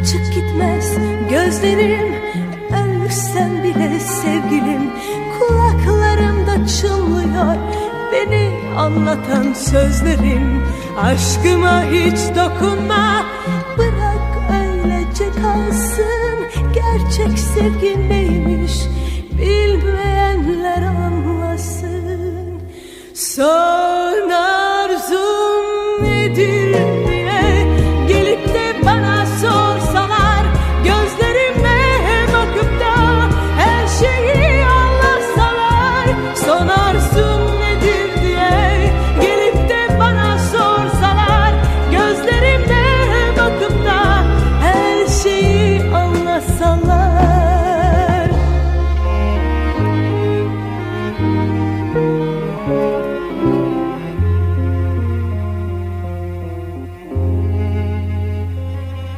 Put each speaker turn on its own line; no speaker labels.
açık gitmez gözlerim Ölsem bile sevgilim. Kulaklarımda çınlıyor Beni anlatan sözlerim. Aşkıma hiç dokunma Bırak öylece kalsın. Gerçek sevgi neymiş Bilmeyenler anlasın. Son arzum nedir? arzu